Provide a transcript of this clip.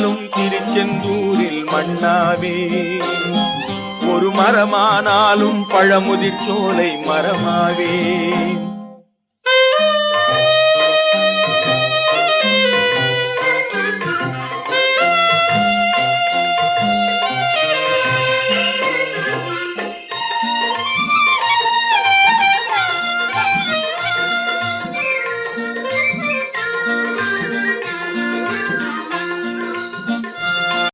மண்ணானாலும் திருச்செந்தூரில் மண்ணாவே ஒரு மரமானாலும் பழமுதிர் சோலை மரமாவே.